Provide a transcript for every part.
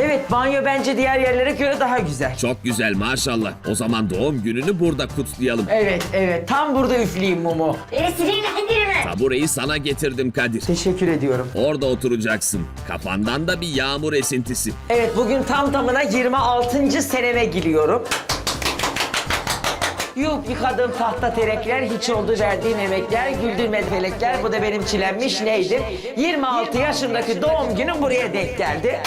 Evet banyo bence diğer yerlere göre daha güzel. Çok güzel maşallah. O zaman doğum gününü burada kutlayalım. Evet evet tam burada üfleyeyim mumu. Esrin indirme. Tabureyi sana getirdim Kadir. Teşekkür ediyorum. Orada oturacaksın. Kafandan da bir yağmur esintisi. Evet bugün tam tamına 26. seneme giriyorum. Yuh yıkadığım tahta terekler, hiç oldu verdiğim emekler, güldürmedi felekler. Bu da benim çilenmiş neydi? 26 yaşındaki doğum günüm buraya denk geldi.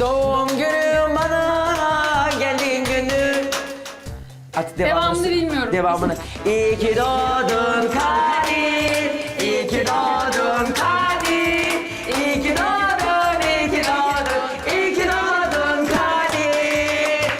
Doğum günüm bana geldiğin günü. At Devamını bilmiyorum. Devamını. İyi ki doğdun Kadir, iyi ki doğdun Kadir, iyi ki doğdun, iyi ki doğdun, iyi ki doğdun Kadir.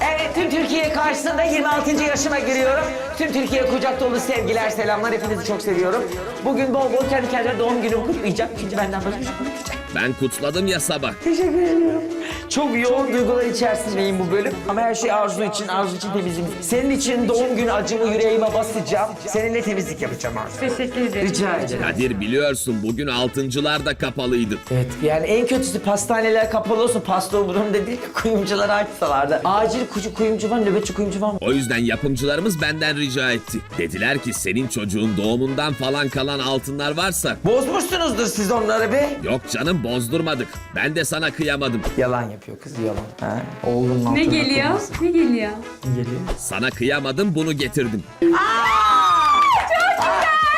Evet tüm Türkiye karşısında 26. yaşıma giriyorum. Tüm Türkiye kucak dolu sevgiler, selamlar. Hepinizi çok seviyorum. Bugün bol bol kendi kendime doğum günümü kutlayacağım. Çünkü benden başka bir şey. Ben kutladım ya sabah. Teşekkür ediyorum. Çok yoğun duygular içerisindeyim bu bölüm. Ama her şey Arzu için, Arzu için temizliğim. Senin için doğum günü acımı yüreğime basacağım. Seninle temizlik yapacağım Arzu. Teşekkür ederim. Rica ederim. Kadir biliyorsun bugün altıncılar da kapalıydı. Evet yani en kötüsü pastaneler kapalı olsun. Pasta umurumda değil ki kuyumcuları açsalardı. Acil kucu kuyumcu var, nöbetçi kuyumcu var mı? O yüzden yapımcılarımız benden rica etti. Dediler ki senin çocuğun doğumundan falan kalan altınlar varsa Bozmuşsunuzdur siz onları be. yok canım bozdurmadık. Ben de sana kıyamadım. Yalan yapıyor kız yalan. Ha? Oğlunun Ne altına geliyor? koymasın. Ne geliyor? Ne geliyor? Sana kıyamadım bunu getirdim.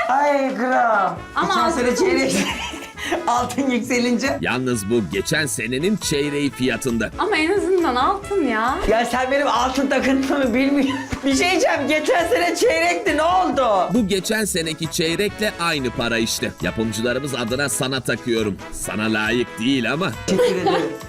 Ay kral. Ama Geçen sene çeyrek altın yükselince. Yalnız bu geçen senenin çeyreği fiyatında. Ama en azından altın ya. Ya sen benim altın takıntımı bilmiyorsun. Bir şey diyeceğim. Geçen sene çeyrekti ne oldu? Bu geçen seneki çeyrekle aynı para işte. Yapımcılarımız adına sana takıyorum. Sana layık değil ama Teşekkür ederim.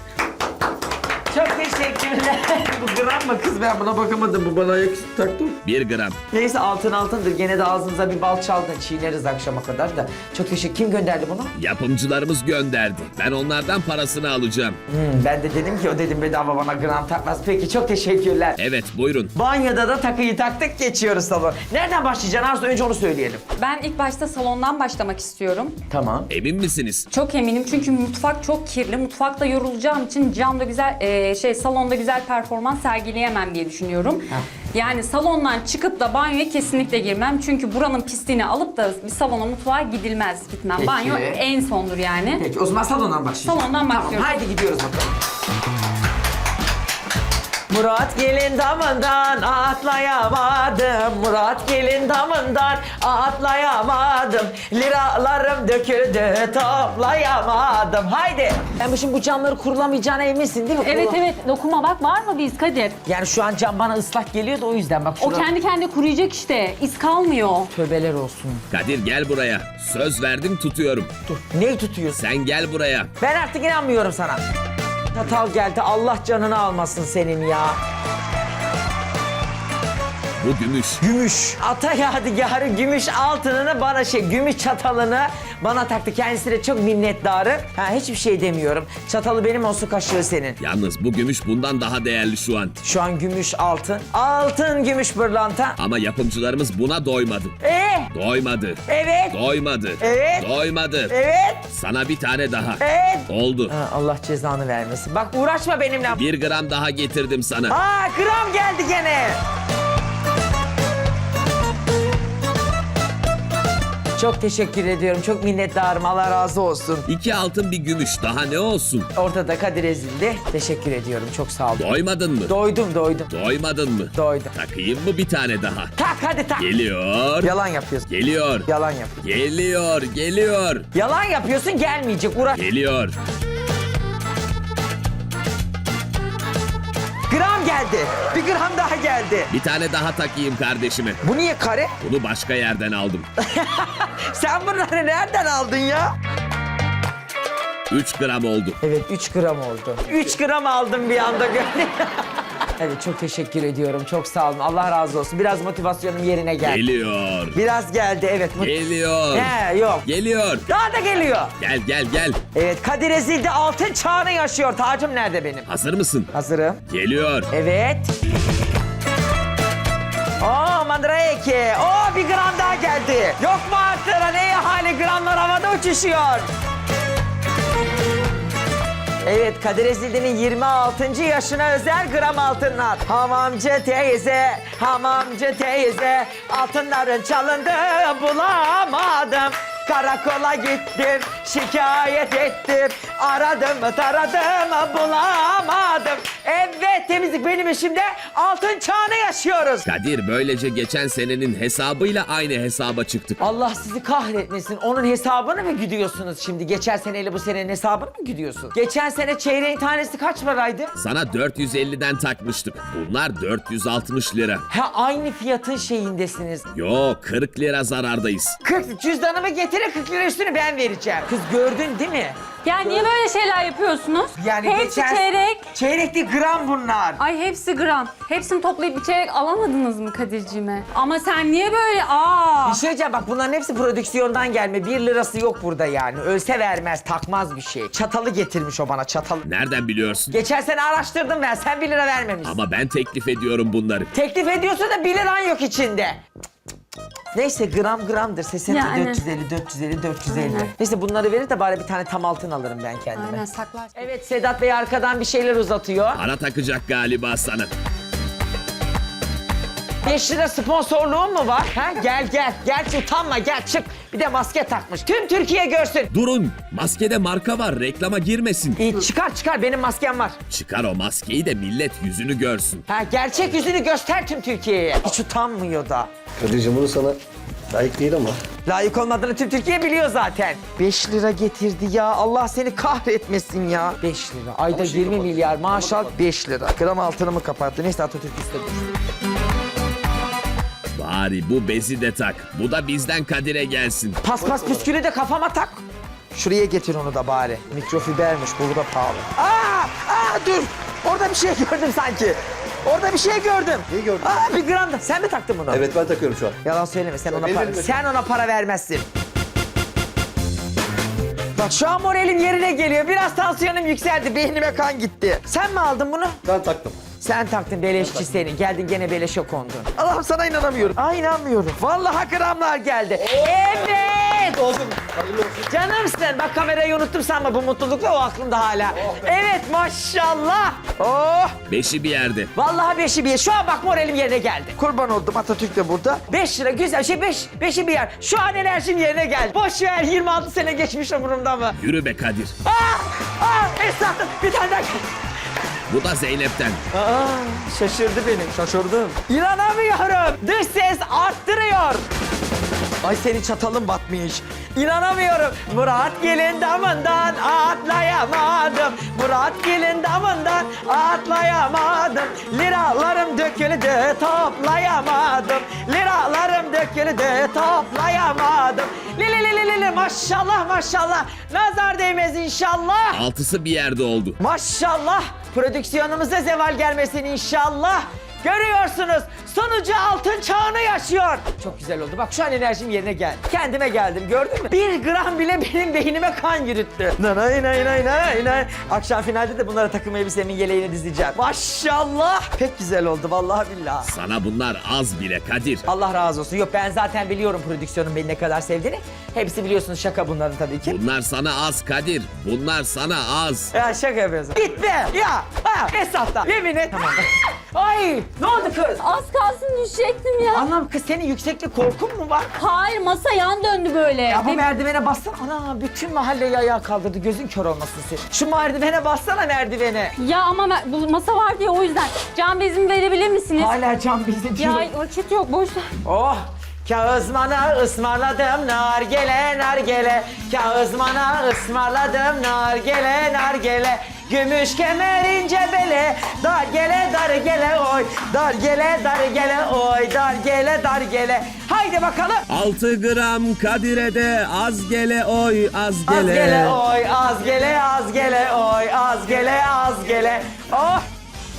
Bu gram mı kız ben buna bakamadım. Bu bana yakışık taktım. bir gram. Neyse altın altındır. Gene de ağzımıza bir bal çaldın. Çiğneriz akşama kadar da. Çok teşekkür. Kim gönderdi bunu? Yapımcılarımız gönderdi. Ben onlardan parasını alacağım. Hmm, ben de dedim ki o dedim bedava bana gram takmaz. Peki çok teşekkürler. Evet buyurun. Banyoda da takıyı taktık geçiyoruz salon. Nereden başlayacaksın Arzu? Önce onu söyleyelim. Ben ilk başta salondan başlamak istiyorum. Tamam. Emin misiniz? Çok eminim çünkü mutfak çok kirli. Mutfakta yorulacağım için camda güzel e, şey salonda güzel performans sergileyemem diye düşünüyorum. Yani salondan çıkıp da banyoya kesinlikle girmem. Çünkü buranın pisliğini alıp da bir salona mutfağa gidilmez gitmem. Peki. Banyo en sondur yani. Peki o zaman salondan başlayalım. Salondan Tamam haydi gidiyoruz bakalım. Murat gelin damından atlayamadım Murat gelin damından atlayamadım Liralarım döküldü toplayamadım Haydi Ben bu şimdi bu camları kurulamayacağına eminsin değil mi? Evet evet dokuma bak var mı biz Kadir? Yani şu an cam bana ıslak geliyor da o yüzden bak O şurada kendi kendine kuruyacak işte. iz kalmıyor. Tövbeler olsun Kadir gel buraya. Söz verdim tutuyorum. Dur neyi tutuyorsun? Sen gel buraya. Ben artık inanmıyorum sana Çatal geldi. Allah canını almasın senin ya Bu gümüş. Gümüş. Ata yadigarı gümüş altınını bana şey gümüş çatalını bana taktı. Kendisine çok minnettarım. Ha, hiçbir şey demiyorum. Çatalı benim olsun kaşığı senin. Yalnız bu gümüş bundan daha değerli şu an. Şu an gümüş altın. Altın gümüş pırlanta. Ama yapımcılarımız buna doymadı. Ee, Doymadı. evet. Doymadı. Evet. Doymadı. Evet. Sana bir tane daha. Evet. Oldu. Ha, Allah cezanı vermesin. Bak uğraşma benimle. Bir gram daha getirdim sana. Aa gram geldi gene. Çok teşekkür ediyorum. Çok minnettarım. Allah razı olsun. İki altın bir gümüş. Daha ne olsun? Ortada Kadir ezildi. Teşekkür ediyorum. Çok sağ olun. Doymadın mı? Doydum doydum. Doymadın mı? Doydum. Takayım mı bir tane daha? Tak hadi tak. Geliyor. Yalan yapıyorsun. Geliyor. Yalan yapıyorsun. Geliyor. Geliyor. Yalan yapıyorsun gelmeyecek. Uğraş. Geliyor. Geldi. Bir gram daha geldi. Bir tane daha takayım kardeşime. Bu niye kare? Bunu başka yerden aldım. Sen bunları nereden aldın ya? 3 gram oldu. Evet 3 gram oldu. 3 gram aldım bir anda. evet çok teşekkür ediyorum. Çok sağ olun. Allah razı olsun. Biraz motivasyonum yerine geldi. Geliyor. Biraz geldi evet. Mut- Geliyor. He yok. Geliyor. Daha da geliyor. Gel gel gel. Evet Kadir Ezildi altın çağını yaşıyor. Tacım nerede benim? Hazır mısın? Hazırım. Geliyor. Evet. Oo mandrake. Oo bir gram daha geldi. Yok mu arttıran ey hali gramlar havada uçuşuyor. Evet Kadir Ezildi'nin 26. yaşına özel gram altınlar. Hamamcı teyze, hamamcı teyze. Altınların çalındı bulamadım. Karakola gittim, şikayet ettim. Aradım, taradım, bulamadım. Evet temizlik benim işimde. Altın çağını yaşıyoruz. Kadir böylece geçen senenin hesabıyla aynı hesaba çıktık. Allah sizi kahretmesin. Onun hesabını mı gidiyorsunuz şimdi? Geçen seneyle bu senenin hesabını mı gidiyorsun? Geçen sene çeyreğin tanesi kaç paraydı? Sana 450'den takmıştık. Bunlar 460 lira. Ha aynı fiyatın şeyindesiniz. Yo 40 lira zarardayız. 40 cüzdanımı getirin 40 lira üstünü ben vereceğim. Kız gördün değil mi? Ya niye böyle şeyler yapıyorsunuz? Yani Hepsi geçen- çeyrek. Çeyrek değil gram bunlar. Ay hepsi gram. Hepsini toplayıp bir çeyrek alamadınız mı Kadir'cime? Ama sen niye böyle? Aa! Bir şey diyeceğim bak bunların hepsi prodüksiyondan gelme. Bir lirası yok burada yani. Ölse vermez takmaz bir şey. Çatalı getirmiş o bana çatalı. Nereden biliyorsun? Geçen sene araştırdım ben sen bir lira vermemişsin. Ama ben teklif ediyorum bunları. Teklif ediyorsa da 1 liran yok içinde. Neyse gram gramdır. Sesini Yani. 450, 450, 450. Neyse bunları verir de bari bir tane tam altın alırım ben kendime. Aynen saklar. Evet Sedat Bey arkadan bir şeyler uzatıyor. Para takacak galiba sana. 5 lira sponsorluğun mu var? Ha? Gel gel. Gel utanma gel çık. Bir de maske takmış. Tüm Türkiye görsün. Durun maskede marka var reklama girmesin. İyi çıkar çıkar benim maskem var. Çıkar o maskeyi de millet yüzünü görsün. Ha, gerçek yüzünü göster tüm Türkiye'ye. Hiç utanmıyor da. Kadir'cim bunu sana layık değil ama. Layık olmadığını tüm Türkiye biliyor zaten. 5 lira getirdi ya. Allah seni kahretmesin ya. 5 lira. Ayda 20 milyar maaş al 5 lira. Gram altınımı kapattı. Neyse Atatürk istedi. Bari bu bezi de tak. Bu da bizden Kadir'e gelsin. Paspas püskülü de kafama tak. Şuraya getir onu da bari. Mikrofibermiş bu da pahalı. Aa, aa dur. Orada bir şey gördüm sanki. Orada bir şey gördüm. Neyi gördün? Aa bir gram da. Sen mi taktın bunu? Evet ben takıyorum şu an. Yalan söyleme sen ona para, sen ona para vermezsin. Bak şu an moralim yerine geliyor. Biraz tansiyonum yükseldi. Beynime kan gitti. Sen mi aldın bunu? Ben taktım. Sen taktın beleşçi seni. Geldin gene beleşe kondun. Allah'ım sana inanamıyorum. Aa inanmıyorum. Vallahi gramlar geldi. Evet. Olsun. Canımsın. Bak kamerayı unuttum sanma bu mutlulukla o aklımda hala. Evet maşallah. Oh. Beşi bir yerde. Vallahi beşi bir yer. Şu an bak moralim yerine geldi. Kurban oldum Atatürk de burada. Beş lira güzel şey beş, beşi bir yer. Şu an enerjim yerine geldi. Boş ver 26 sene geçmiş umurumda mı? Yürü be Kadir. Aa! Aa! Esnaf bir tane daha Bu da Zeynep'ten. Aa, şaşırdı benim, şaşırdım. İnanamıyorum. Dış ses arttırıyor. Ay senin çatalın batmış. İnanamıyorum. Murat gelin damından atlayamadım. Murat gelin damından atlayamadım. Liralarım döküldü toplayamadım. Liralarım döküldü toplayamadım. Li li li li li li maşallah maşallah. Nazar değmez inşallah. Altısı bir yerde oldu. Maşallah prodüksiyonumuza zeval gelmesin inşallah. Görüyorsunuz sonucu altın çağını yaşıyor. Çok güzel oldu. Bak şu an enerjim yerine geldi. Kendime geldim gördün mü? Bir gram bile benim beynime kan yürüttü. Nay nay nay nay nay. Akşam finalde de bunlara takım elbisemin yeleğini dizeceğim. Maşallah. Pek güzel oldu vallahi billahi. Sana bunlar az bile Kadir. Allah razı olsun. Yok ben zaten biliyorum prodüksiyonun beni ne kadar sevdiğini. Hepsi biliyorsunuz şaka bunların tabii ki. Bunlar sana az Kadir. Bunlar sana az. Ya şaka yapıyorsun. Git be ya. Ha hesapta. Yemin et. Tamam. Ay ne oldu kız? Az kalsın düşecektim ya. Anlam kız senin yükseklik korkun mu var? Hayır masa yan döndü böyle. Ya bu merdivene bassana. Ana bütün mahalleyi ayağa kaldırdı. Gözün kör olmasın senin. Şu merdivene bassana merdivene. Ya ama me- bu masa var diye o yüzden. Can bezimi verebilir misiniz? Hala can bizi diyor. Ya vakit yok boş ver. Oh! Kağızmana ısmarladım nargele nargele Kağızmana ısmarladım nargele nargele Gümüş kemer ince bele Dar gele dar gele oy. Dar gele dar gele oy. Dar gele dar gele. Haydi bakalım. 6 gram Kadir'e de az gele oy az Az gele. gele oy. Az gele az gele oy. Az gele az gele. Oh.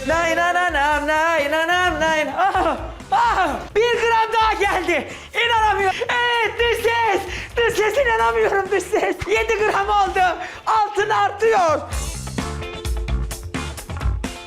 Nay na na nam nay na nam nay. Ah, ah, Bir gram daha geldi İnanamıyorum Evet dış ses Dış ses inanamıyorum dış ses 7 gram oldu Altın artıyor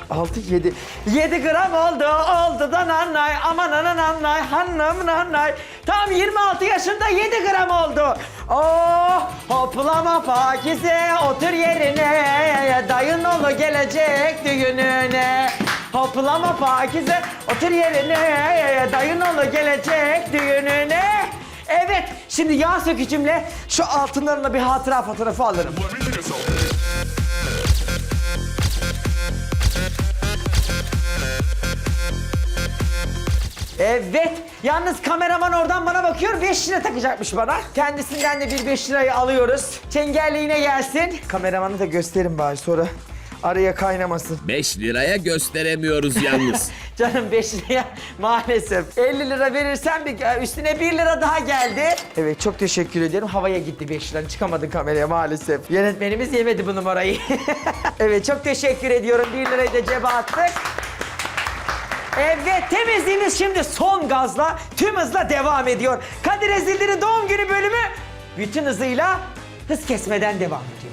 6, 7. 7 gram oldu, oldu da nanay. Aman anan nanay, hanım nanay. Tam 26 yaşında 7 gram oldu. Oh, hoplama Pakize, otur yerine. Dayın oğlu gelecek düğününe. Hoplama Pakize, otur yerine. Dayın oğlu gelecek düğününe. Evet, şimdi yağ sökücümle şu altınlarına bir hatıra fotoğrafı alırım. Evet. Yalnız kameraman oradan bana bakıyor. 5 lira takacakmış bana. Kendisinden de bir 5 lirayı alıyoruz. Çengelliğine gelsin. Kameramanı da gösterin bari sonra. Araya kaynamasın. 5 liraya gösteremiyoruz yalnız. Canım 5 liraya maalesef. 50 lira verirsen bir, üstüne 1 lira daha geldi. Evet çok teşekkür ederim. Havaya gitti 5 lira. Çıkamadın kameraya maalesef. Yönetmenimiz yemedi bu numarayı. evet çok teşekkür ediyorum. 1 lirayı da cebe attık. Evet temizliğimiz şimdi son gazla tüm hızla devam ediyor. Kadir Ezildi'nin doğum günü bölümü bütün hızıyla hız kesmeden devam ediyor.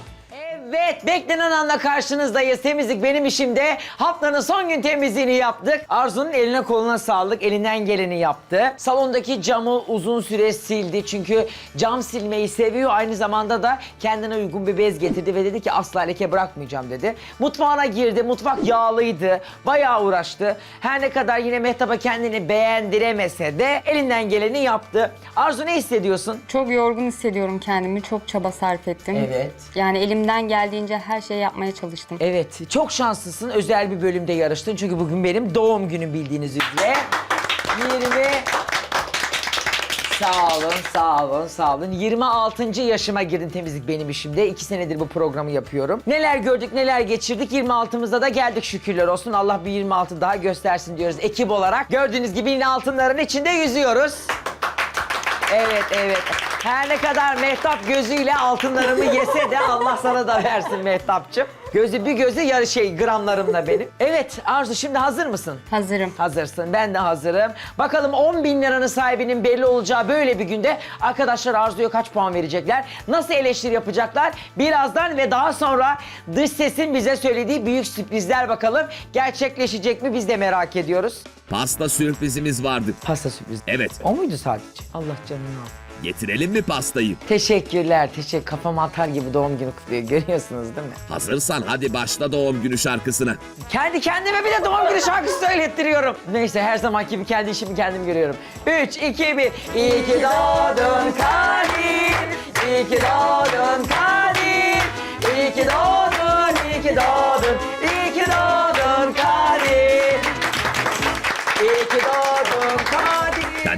Evet beklenen anla karşınızdayız. Temizlik benim işimde. Haftanın son gün temizliğini yaptık. Arzu'nun eline koluna sağlık. Elinden geleni yaptı. Salondaki camı uzun süre sildi. Çünkü cam silmeyi seviyor. Aynı zamanda da kendine uygun bir bez getirdi ve dedi ki asla leke bırakmayacağım dedi. Mutfağına girdi. Mutfak yağlıydı. Bayağı uğraştı. Her ne kadar yine Mehtap'a kendini beğendiremese de elinden geleni yaptı. Arzu ne hissediyorsun? Çok yorgun hissediyorum kendimi. Çok çaba sarf ettim. Evet. Yani elimden geldiğince her şeyi yapmaya çalıştım. Evet, çok şanslısın. Özel bir bölümde yarıştın. Çünkü bugün benim doğum günüm bildiğiniz üzere. 20... Sağ olun, sağ olun, sağ olun. 26. yaşıma girdin temizlik benim işimde. İki senedir bu programı yapıyorum. Neler gördük, neler geçirdik. 26'mızda da geldik şükürler olsun. Allah bir 26 daha göstersin diyoruz ekip olarak. Gördüğünüz gibi yine altınların içinde yüzüyoruz. Evet evet. Her ne kadar Mehtap gözüyle altınlarımı yese de Allah sana da versin Mehtapçım. Gözü bir gözü yarı şey gramlarımla benim. Evet Arzu şimdi hazır mısın? Hazırım. Hazırsın ben de hazırım. Bakalım 10 bin liranın sahibinin belli olacağı böyle bir günde arkadaşlar Arzu'ya kaç puan verecekler? Nasıl eleştiri yapacaklar? Birazdan ve daha sonra dış sesin bize söylediği büyük sürprizler bakalım. Gerçekleşecek mi biz de merak ediyoruz. Pasta sürprizimiz vardı. Pasta sürpriz. Evet. O muydu sadece? Allah canını al. Getirelim mi pastayı? Teşekkürler, teşekkür. Kafam atar gibi doğum günü kutluyor. Görüyorsunuz değil mi? Hazırsan hadi başla doğum günü şarkısına. Kendi kendime bir de doğum günü şarkısı söylettiriyorum. Neyse her zamanki gibi kendi işimi kendim görüyorum. 3, 2, 1. İyi ki doğdun Kadir. İyi ki doğdun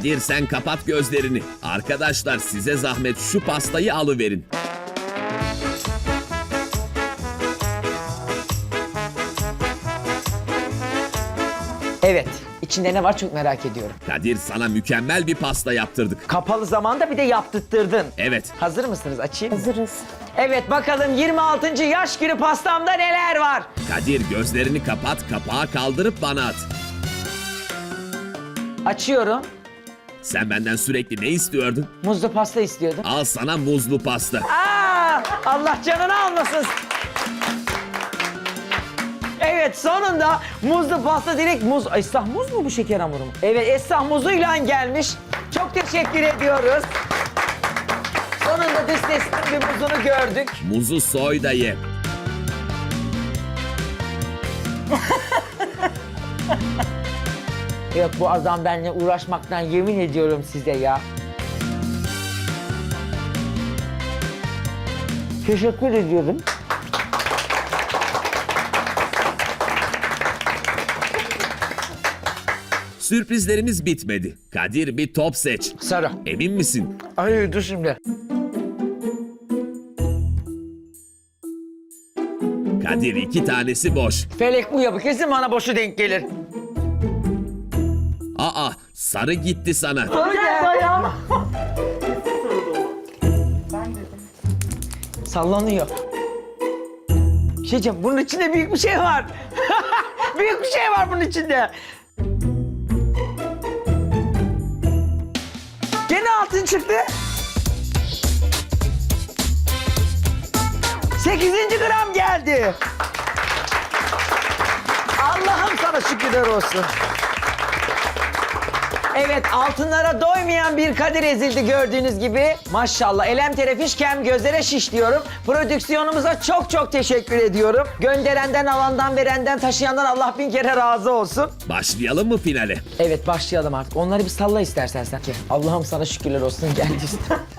Kadir. Sen kapat gözlerini. Arkadaşlar size zahmet şu pastayı alıverin. Evet, içinde ne var çok merak ediyorum. Kadir sana mükemmel bir pasta yaptırdık. Kapalı zamanda bir de yaptırttırdın. Evet. Hazır mısınız? Açayım mı? Hazırız. Evet bakalım 26. yaş günü pastamda neler var? Kadir gözlerini kapat, kapağı kaldırıp bana at. Açıyorum. Sen benden sürekli ne istiyordun? Muzlu pasta istiyordum. Al sana muzlu pasta. Aa, Allah canını almasın. Evet sonunda muzlu pasta direkt muz. Esrah muz mu bu şeker hamuru mu? Evet Esrah muzuyla gelmiş. Çok teşekkür ediyoruz. Sonunda dış bir muzunu gördük. Muzu soy da ye. Yok bu adam benimle uğraşmaktan yemin ediyorum size ya. Teşekkür ediyorum. Sürprizlerimiz bitmedi. Kadir bir top seç. Sarı. Emin misin? Ay dur şimdi. Kadir iki tanesi boş. Felek bu yapı kesin bana boşu denk gelir. Sarı gitti sana. Sallanıyor. Bir şey diyeceğim, bunun içinde büyük bir şey var. büyük bir şey var bunun içinde. Gene altın çıktı. Sekizinci gram geldi. Allah'ım sana şükürler olsun. Evet altınlara doymayan bir Kadir ezildi gördüğünüz gibi. Maşallah elem terefiş kem gözlere şiş diyorum. Prodüksiyonumuza çok çok teşekkür ediyorum. Gönderenden, alandan, verenden, taşıyandan Allah bin kere razı olsun. Başlayalım mı finale? Evet başlayalım artık. Onları bir salla istersen sen. Allah'ım sana şükürler olsun geldi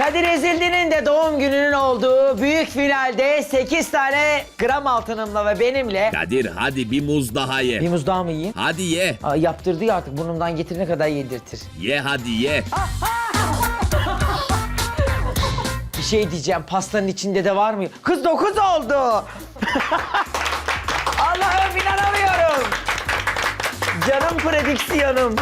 Kadir Ezildi'nin de doğum gününün olduğu büyük finalde 8 tane gram altınımla ve benimle Kadir hadi bir muz daha ye. bir muz daha mı yiyeyim? Hadi ye. Aa, yaptırdı ya artık burnumdan getirene kadar yedirtir. Ye hadi ye. Bir şey diyeceğim pastanın içinde de var mı? Kız 9 oldu. Allah'ım inanamıyorum. Canım prodüksiyonum.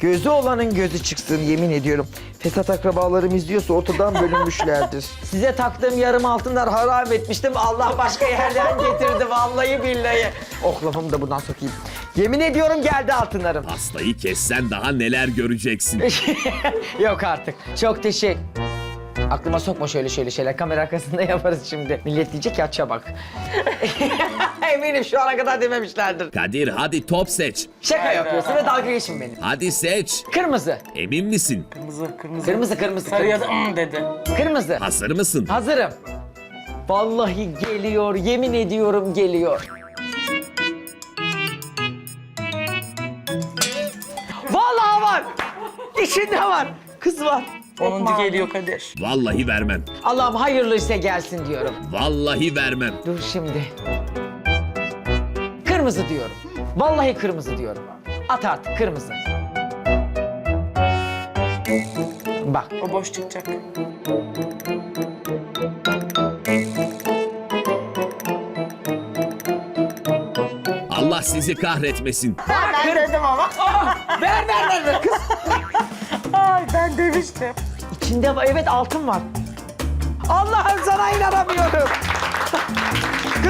Gözü olanın gözü çıksın yemin ediyorum. Fesat akrabalarım izliyorsa ortadan bölünmüşlerdir. Size taktığım yarım altınlar haram etmiştim. Allah başka yerden getirdi vallahi billahi. Oklavamı da buradan sokayım. Yemin ediyorum geldi altınlarım. Pastayı kessen daha neler göreceksin. Yok artık. Çok teşekkür. Aklıma sokma şöyle şöyle şeyler. Kamera arkasında yaparız şimdi. Millet diyecek ya çabak. Eminim şu ana kadar dememişlerdir. Kadir hadi top seç. Şaka yapıyorsun ve dalga geçin benim. Hadi seç. Kırmızı. Emin misin? Kırmızı, kırmızı. Kırmızı, kırmızı, Sarıya kırmızı. da dedi. Kırmızı. Hazır mısın? Hazırım. Vallahi geliyor, yemin ediyorum geliyor. Vallahi var. İçinde var. Kız var. Onuncu geliyor Kadir. Vallahi vermem. Allah'ım hayırlıysa gelsin diyorum. Vallahi vermem. Dur şimdi. Kırmızı diyorum. Vallahi kırmızı diyorum. At artık kırmızı. Bak. O boş çıkacak. Allah sizi kahretmesin. Ben dedim ama. Ver ver ver ver kız. Ay ben demiştim. İçinde evet altın var. Allah'ım sana inanamıyorum.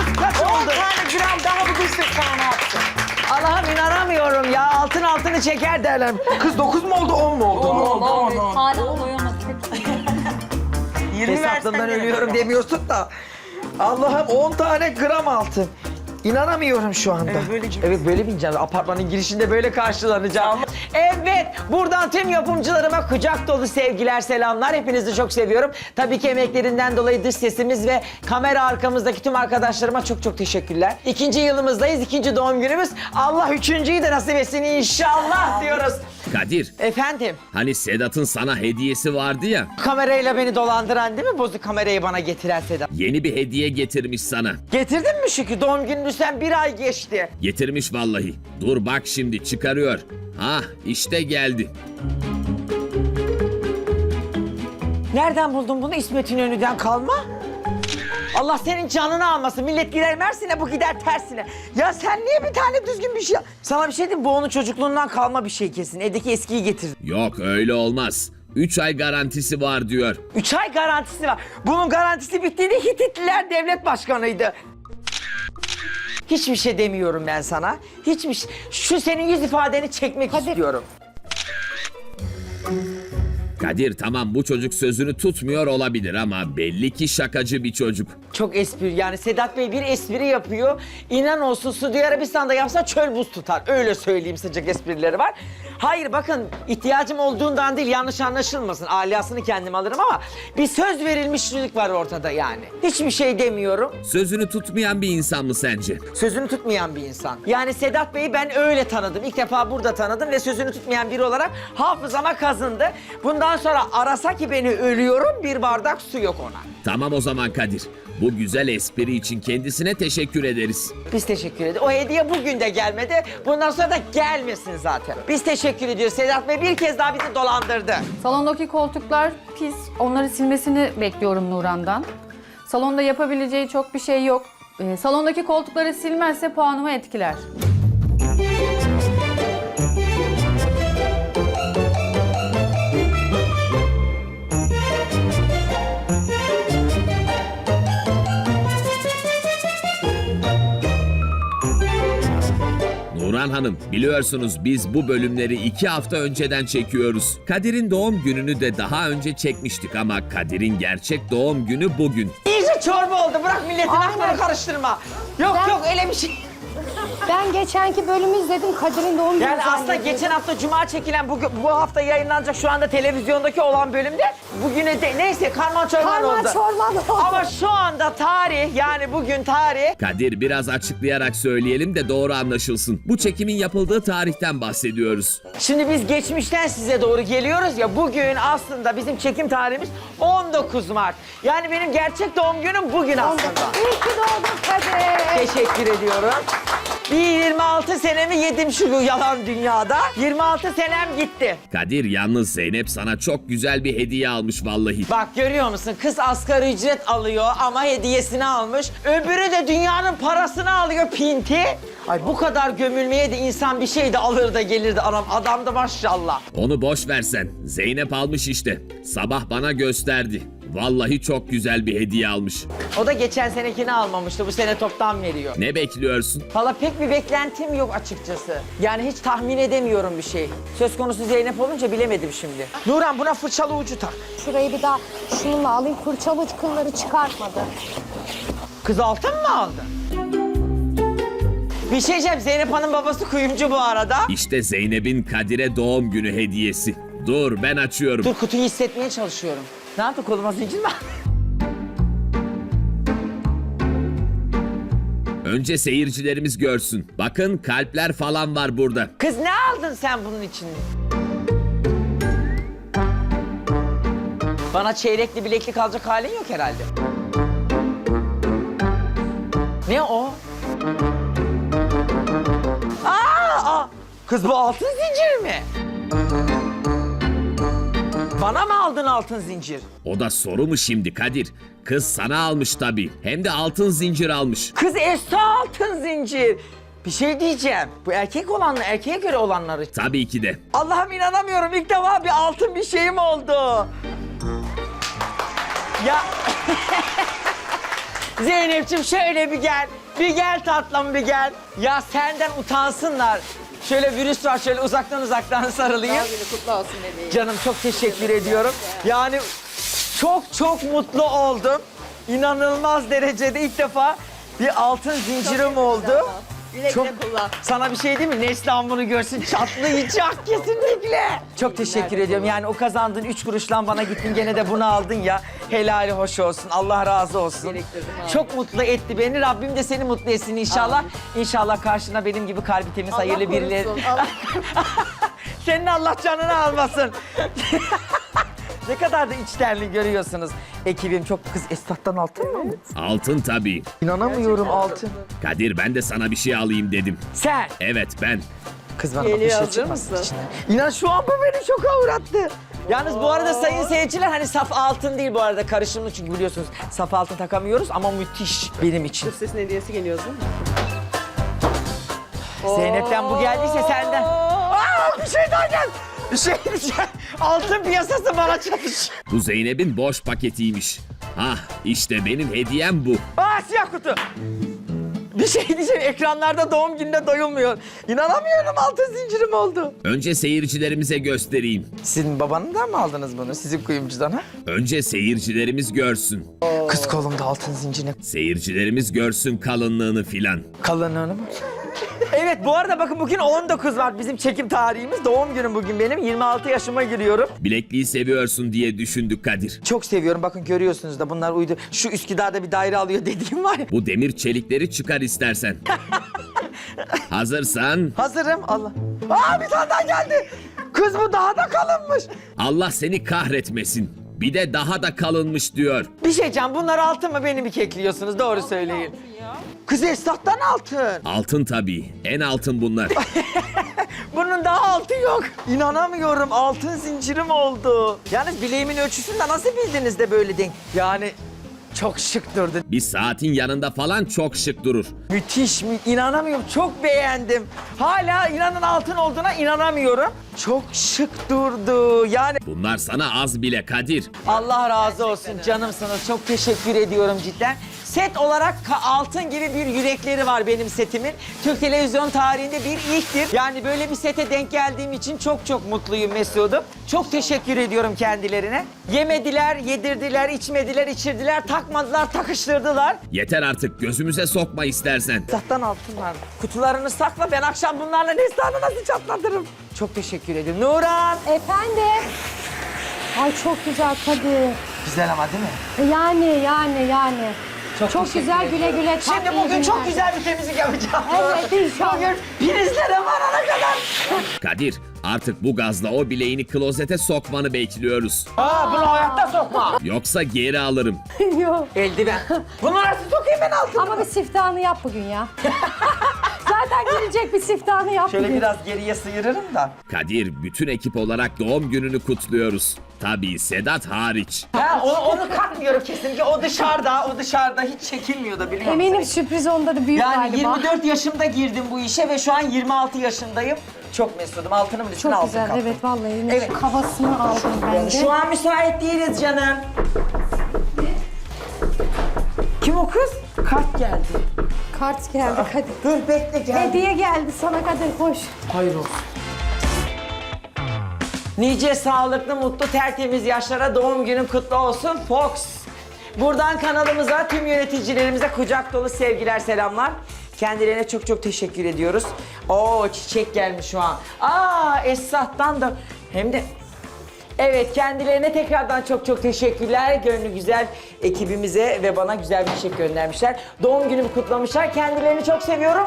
Kız kaç 10 oldu? tane gram daha bugün sırtlarına attı. Allah'ım inanamıyorum ya. Altın altını çeker derler. Kız 9 mu oldu 10 mu oldu? 10 oldu 10 10. Hala doyamadık. 20 Hesaplamdan versen ölüyorum demiyorsun da. Allah'ım 10 tane gram altın. İnanamıyorum şu anda. Evet, böyle gibi. Evet böyle bineceğim. Apartmanın girişinde böyle karşılanacağım. Evet buradan tüm yapımcılarıma kucak dolu sevgiler selamlar. Hepinizi çok seviyorum. Tabii ki emeklerinden dolayı dış sesimiz ve kamera arkamızdaki tüm arkadaşlarıma çok çok teşekkürler. İkinci yılımızdayız. ikinci doğum günümüz. Allah üçüncüyü de nasip etsin inşallah diyoruz. Kadir, Efendim hani Sedat'ın sana hediyesi vardı ya. kamerayla beni dolandıran değil mi? Bozuk kamerayı bana getiren Sedat. Yeni bir hediye getirmiş sana. Getirdin mi Şükrü? Doğum gününü sen bir ay geçti. Getirmiş vallahi. Dur bak şimdi çıkarıyor. Ah işte geldi. Nereden buldun bunu İsmet İnönü'den kalma? Allah senin canını almasın. Millet gider Mersin'e bu gider tersine. Ya sen niye bir tane düzgün bir şey... Sana bir şey diyeyim bu onun çocukluğundan kalma bir şey kesin. Evdeki eskiyi getirdin. Yok öyle olmaz. 3 ay garantisi var diyor. Üç ay garantisi var. Bunun garantisi bittiğinde Hititliler devlet başkanıydı. Hiçbir şey demiyorum ben sana. Hiçbir şey. Şu senin yüz ifadeni çekmek istiyorum. Kadir tamam bu çocuk sözünü tutmuyor olabilir ama belli ki şakacı bir çocuk. Çok espri yani Sedat Bey bir espri yapıyor. İnan olsun Suudi Arabistan'da yapsa çöl buz tutar. Öyle söyleyeyim sıcak esprileri var. Hayır bakın ihtiyacım olduğundan değil yanlış anlaşılmasın. Alyasını kendim alırım ama bir söz verilmişlik var ortada yani. Hiçbir şey demiyorum. Sözünü tutmayan bir insan mı sence? Sözünü tutmayan bir insan. Yani Sedat Bey'i ben öyle tanıdım. İlk defa burada tanıdım ve sözünü tutmayan biri olarak hafızama kazındı. Bundan sonra arasa ki beni ölüyorum bir bardak su yok ona. Tamam o zaman Kadir. Bu güzel espri için kendisine teşekkür ederiz. Biz teşekkür ederiz. O hediye bugün de gelmedi. Bundan sonra da gelmesin zaten. Biz teşekkür ediyoruz. Sedat Bey bir kez daha bizi dolandırdı. Salondaki koltuklar pis. Onları silmesini bekliyorum Nuran'dan. Salonda yapabileceği çok bir şey yok. Ee, salondaki koltukları silmezse puanımı etkiler. Nuran Hanım biliyorsunuz biz bu bölümleri iki hafta önceden çekiyoruz. Kadir'in doğum gününü de daha önce çekmiştik ama Kadir'in gerçek doğum günü bugün. İyice çorba oldu. Bırak milletin aklını karıştırma. Yok yok öyle bir şey. Ben geçenki bölümü izledim. Kadir'in doğum günü Yani aslında zannediyordum. geçen hafta cuma çekilen bu, bu hafta yayınlanacak şu anda televizyondaki olan bölümde bugüne de neyse karman çorman Karman oldu. çorman oldu. Ama şu anda tarih yani bugün tarih Kadir biraz açıklayarak söyleyelim de doğru anlaşılsın. Bu çekimin yapıldığı tarihten bahsediyoruz. Şimdi biz geçmişten size doğru geliyoruz ya bugün aslında bizim çekim tarihimiz 19 Mart. Yani benim gerçek doğum günüm bugün aslında. İyi ki doğdun Kadir. Teşekkür ediyorum. Bir 26 senemi yedim şu yalan dünyada. 26 senem gitti. Kadir yalnız Zeynep sana çok güzel bir hediye almış vallahi. Bak görüyor musun? Kız asgari ücret alıyor ama hediyesini almış. Öbürü de dünyanın parasını alıyor pinti. Ay bu kadar gömülmeye de insan bir şey de alır da gelirdi anam. Adam da maşallah. Onu boş versen. Zeynep almış işte. Sabah bana gösterdi. Vallahi çok güzel bir hediye almış. O da geçen senekini almamıştı. Bu sene toptan veriyor. Ne bekliyorsun? Valla pek bir beklentim yok açıkçası. Yani hiç tahmin edemiyorum bir şey. Söz konusu Zeynep olunca bilemedim şimdi. Nuran buna fırçalı ucu tak. Şurayı bir daha şununla alayım. Fırçalı kılları çıkartmadı. Kız altın mı aldı? Bir şey diyeceğim. Zeynep Hanım babası kuyumcu bu arada. İşte Zeynep'in Kadir'e doğum günü hediyesi. Dur ben açıyorum. Dur kutuyu hissetmeye çalışıyorum. Ne yaptı koluma zincir mi? Önce seyircilerimiz görsün. Bakın kalpler falan var burada. Kız ne aldın sen bunun için? Bana çeyrekli bileklik alacak halin yok herhalde. Ne o? Aa, aa! Kız bu altın zincir mi? Bana mı aldın altın zincir? O da soru mu şimdi Kadir? Kız sana almış tabii. Hem de altın zincir almış. Kız Esra altın zincir. Bir şey diyeceğim. Bu erkek olanla erkeğe göre olanları. Tabii ki de. Allah'ım inanamıyorum. İlk defa bir altın bir şeyim oldu. Ya Zeynep'ciğim şöyle bir gel. Bir gel tatlım bir gel. Ya senden utansınlar. Şöyle virüs var şöyle uzaktan uzaktan sarılayım. Canım çok teşekkür ediyorum. Yani çok çok mutlu oldum. İnanılmaz derecede ilk defa bir altın zincirim oldu. Çok, sana bir şey değil mi? Neslihan bunu görsün çatlayacak kesinlikle. Çok teşekkür ediyorum. Yani o kazandığın üç kuruşla bana gittin gene de bunu aldın ya. Helali hoş olsun. Allah razı olsun. Çok mutlu etti beni. Rabbim de seni mutlu etsin inşallah. İnşallah karşına benim gibi kalbi temiz hayırlı birileri. Senin Allah canını almasın. ne kadar da içtenli görüyorsunuz. Ekibim çok kız esnaftan altın mı? Altın tabii. İnanamıyorum altın. Kadir ben de sana bir şey alayım dedim. Sen. Evet ben. Kız bana bak bir şey çıkmasın içinden. İnan şu an bu beni şoka uğrattı. Yalnız bu arada sayın seyirciler hani saf altın değil bu arada karışımlı çünkü biliyorsunuz saf altın takamıyoruz ama müthiş benim için. Sesin hediyesi geliyor değil mi? Zeynep'ten bu geldiyse senden. Aa, bir şey daha gel. Şey diyeceğim. Altın piyasası bana çatış. Bu Zeynep'in boş paketiymiş. Hah işte benim hediyem bu. Aa siyah kutu. Bir şey diyeceğim ekranlarda doğum gününe doyulmuyor. İnanamıyorum altın zincirim oldu. Önce seyircilerimize göstereyim. Sizin babanından mı aldınız bunu? Sizin kuyumcudan ha? Önce seyircilerimiz görsün. Kız kolumda altın zincirine Seyircilerimiz görsün kalınlığını filan. Kalınlığını mı? Evet bu arada bakın bugün 19 Mart bizim çekim tarihimiz. Doğum günüm bugün benim. 26 yaşıma giriyorum. Bilekliği seviyorsun diye düşündük Kadir. Çok seviyorum. Bakın görüyorsunuz da bunlar uydu. Şu Üsküdar'da bir daire alıyor dediğim var ya. Bu demir çelikleri çıkar istersen. Hazırsan Hazırım. Allah. Aa bir tane daha geldi. Kız bu daha da kalınmış. Allah seni kahretmesin. Bir de daha da kalınmış diyor. Bir şey can bunlar altın mı beni mi kekliyorsunuz? Doğru söyleyin. Kız esnaftan altın. Altın tabii. En altın bunlar. Bunun daha altı yok. İnanamıyorum altın zincirim oldu. Yalnız bileğimin ölçüsünü de nasıl bildiniz de böyle denk? Yani çok şık durdu. Bir saatin yanında falan çok şık durur. Müthiş mi? İnanamıyorum. Çok beğendim. Hala inanın altın olduğuna inanamıyorum. Çok şık durdu. Yani Bunlar sana az bile Kadir. Allah razı olsun canımsınız. Çok teşekkür ediyorum cidden. Set olarak altın gibi bir yürekleri var benim setimin. Türk televizyon tarihinde bir ilktir. Yani böyle bir sete denk geldiğim için çok çok mutluyum Mesud'um. Çok teşekkür ediyorum kendilerine. Yemediler, yedirdiler, içmediler, içirdiler, takmadılar, takıştırdılar. Yeter artık gözümüze sokma istersen. Sahtan altın var. Kutularını sakla ben akşam bunlarla Neslihan'ı nasıl çatlatırım. Çok teşekkür ediyorum. Nuran. Efendim? Ay çok güzel Kadir. Güzel ama değil mi? Yani yani yani. Çok, teşekkür güzel güle güle. Şimdi tatlı bugün çok günler. güzel bir temizlik yapacağım. Evet inşallah. Bugün prizlere varana kadar. Kadir artık bu gazla o bileğini klozete sokmanı bekliyoruz. Aa bunu hayatta sokma. Yoksa geri alırım. Yok. Eldiven. Bunu nasıl sokayım ben altına? Ama bir siftahını yap bugün ya. Zaten gelecek bir siftahını yap Şöyle bugün. biraz geriye sıyırırım da. Kadir bütün ekip olarak doğum gününü kutluyoruz. Tabii Sedat hariç. Ha onu, onu katmıyorum kesinlikle. O dışarıda, o dışarıda hiç çekilmiyor da biliyor musun? Eminim sürpriz onda da büyük Yani galiba. 24 yaşımda girdim bu işe ve şu an 26 yaşındayım. Çok mesudum. Altını mı Çok aldım güzel evet vallahi. Evet. Evet. Havasını aldım ben de. Şu an müsait değiliz canım. Kim o kız? Kart geldi. Kart geldi Kadir. Dur bekle geldi. Hediye geldi sana Kadir koş. Hayır olsun. Nice sağlıklı, mutlu, tertemiz yaşlara doğum günün kutlu olsun Fox. Buradan kanalımıza, tüm yöneticilerimize kucak dolu sevgiler, selamlar. Kendilerine çok çok teşekkür ediyoruz. Oo çiçek gelmiş şu an. Aa Esat'tan da hem de Evet kendilerine tekrardan çok çok teşekkürler. Gönlü güzel ekibimize ve bana güzel bir çiçek göndermişler. Doğum günümü kutlamışlar. Kendilerini çok seviyorum.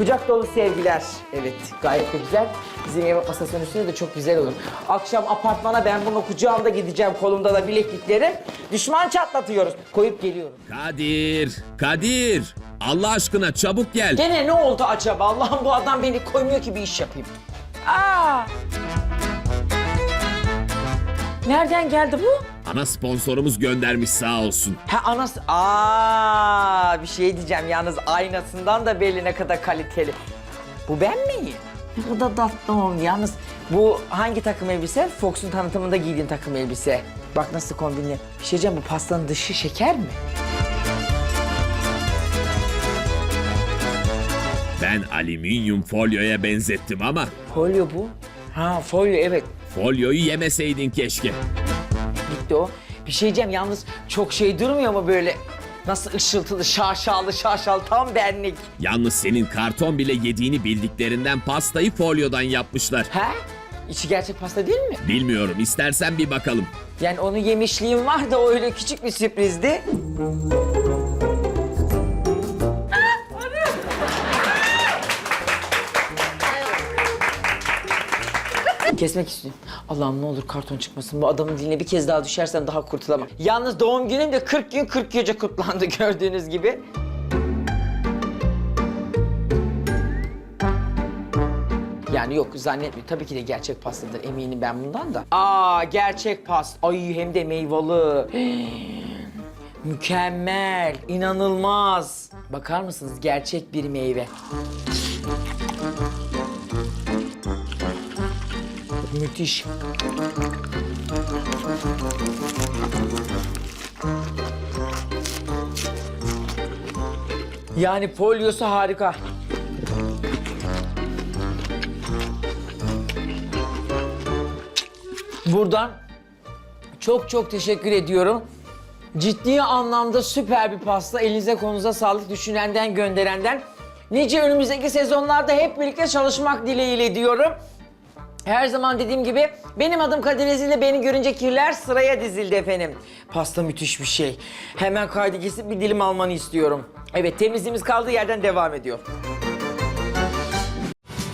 Kucak dolu sevgiler. Evet gayet de güzel. Bizim yemek masasının üstünde de çok güzel olur. Akşam apartmana ben bunu kucağımda gideceğim. Kolumda da bilekliklerim. Düşman çatlatıyoruz. Koyup geliyorum. Kadir, Kadir. Allah aşkına çabuk gel. Gene ne oldu acaba? Allah'ım bu adam beni koymuyor ki bir iş yapayım. Aa! Nereden geldi bu? Ana sponsorumuz göndermiş sağ olsun. Ha anas... Aa, bir şey diyeceğim yalnız aynasından da belli ne kadar kaliteli. Bu ben miyim? Ne kadar tatlı oldu yalnız. Bu hangi takım elbise? Fox'un tanıtımında giydiğim takım elbise. Bak nasıl kombinli. Bir şey diyeceğim bu pastanın dışı şeker mi? Ben alüminyum folyoya benzettim ama Folyo bu. Ha folyo evet. Folyoyu yemeseydin keşke. Gitti o. Bir şey diyeceğim yalnız çok şey durmuyor mu böyle? Nasıl ışıltılı, şaşalı, şaşalı tam benlik. Yalnız senin karton bile yediğini bildiklerinden pastayı folyodan yapmışlar. Ha? İçi gerçek pasta değil mi? Bilmiyorum istersen bir bakalım. Yani onu yemişliğim var da o öyle küçük bir sürprizdi. Kesmek istiyorum. Allah'ım ne olur karton çıkmasın. Bu adamın diline bir kez daha düşersem daha kurtulamam. Yalnız doğum günüm de 40 gün 40 gece kutlandı gördüğünüz gibi. Yani yok zannetmiyorum. Tabii ki de gerçek pastadır eminim ben bundan da. Aa gerçek pasta. Ay hem de meyveli. Mükemmel, inanılmaz. Bakar mısınız gerçek bir meyve. Müthiş. Yani folyosu harika. Buradan çok çok teşekkür ediyorum. Ciddi anlamda süper bir pasta. Elinize konuza sağlık düşünenden gönderenden. Nice önümüzdeki sezonlarda hep birlikte çalışmak dileğiyle diyorum. Her zaman dediğim gibi benim adım Kadir Ezil'de beni görünce kirler sıraya dizildi efendim. Pasta müthiş bir şey. Hemen kaydı kesip bir dilim almanı istiyorum. Evet temizliğimiz kaldığı yerden devam ediyor.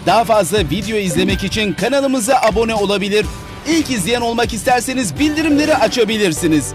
Daha fazla video izlemek için kanalımıza abone olabilir. İlk izleyen olmak isterseniz bildirimleri açabilirsiniz.